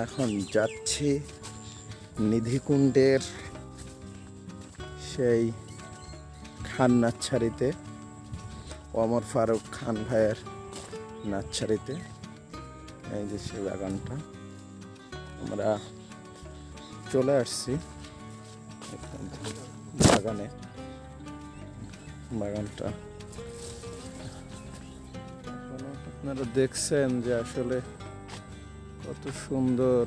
এখন যাচ্ছি নিধিকুণ্ডের সেই খান নাচ্ছারিতে অমর ফারুক খান ভাইয়ের নাচ্ছারিতে। এই যে সে বাগানটা। আমরা চলে আসছি বাগানে। বাগানটা। আপনারা দেখছেন যে আসলে কত সুন্দর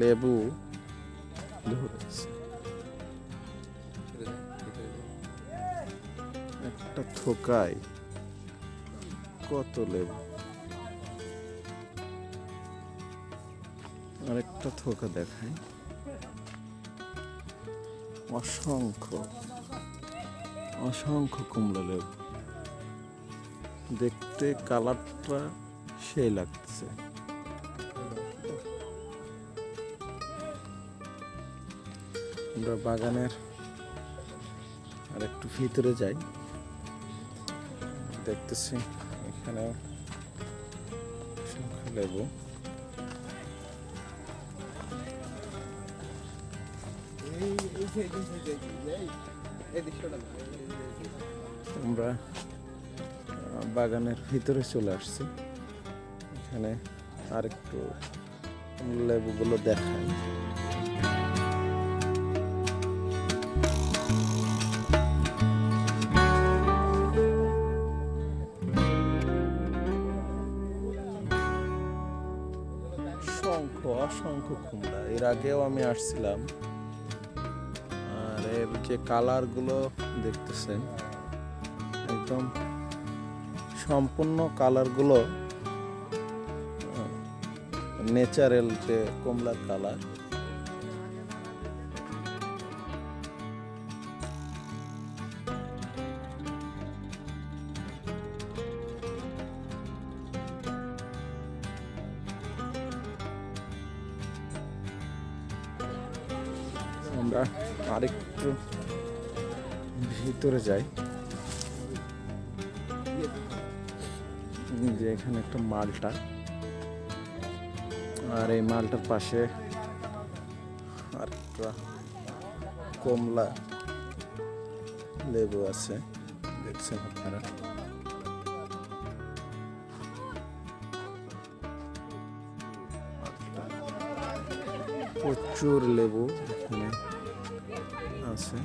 লেবু ধরেছে। একটা থোকায় কত লেবু। আরেকটা থোকা দেখায় অসংখ্য অসংখ্য কুমড়া লেবু। দেখতে কালারটা সেই লাগছে আমরা বাগানের আর একটু ভিতরে যাই। দেখতেছি এখানে লেবু। আমরা বাগানের ভিতরে চলে আসছি। এখানে আরেকটু লেবুগুলো দেখাই। অসংখ্য অসংখ্য কুমড়া। এর আগেও আমি আসছিলাম। আর এর যে কালারগুলো দেখতেছেন, একদম সম্পূর্ণ কালারগুলো নেচারেল যে কমলার কালার আমরা আরেকটু ভিতরে যাই। যে এখানে একটা মালটা। আর এই মালটার পাশে আরেকটা কমলা লেবু আছে। দেখছেন আপনারা? প্রচুর লেবু এখানে আছে।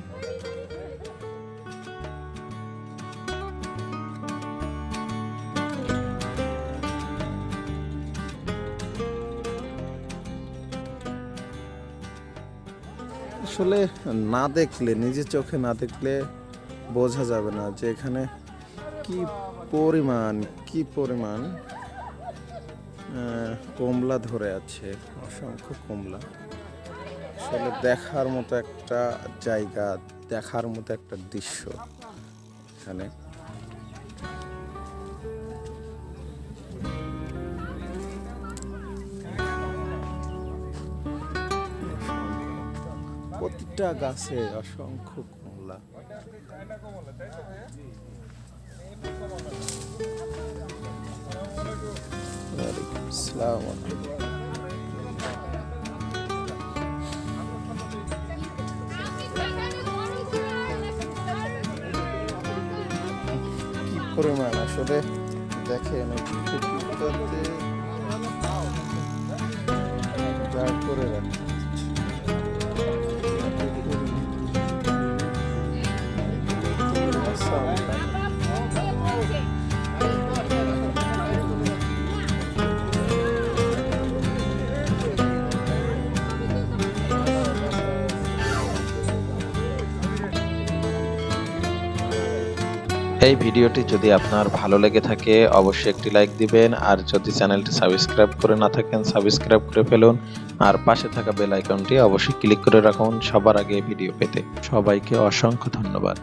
আসলে না দেখলে, নিজে চোখে না দেখলে বোঝা যাবে না যে এখানে কি পরিমাণ কি পরিমাণ কমলা ধরে আছে, অসংখ্য কমলা। আসলে দেখার মতো একটা জায়গা, দেখার মতো একটা দৃশ্য এখানে। প্রতিটা গাছে অসংখ্য কমলা। আসসালাম। ওয়া পরিমাণ আসলে দেখেন করে এই ভিডিওটি যদি আপনার ভালো লেগে থাকে, অবশ্যই একটি লাইক দিবেন। আর যদি চ্যানেলটি সাবস্ক্রাইব করে না থাকেন, সাবস্ক্রাইব করে ফেলুন। আর পাশে থাকা বেল আইকনটি অবশ্যই ক্লিক করে রাখুন সবার আগে ভিডিও পেতে। সবাইকে অসংখ্য ধন্যবাদ।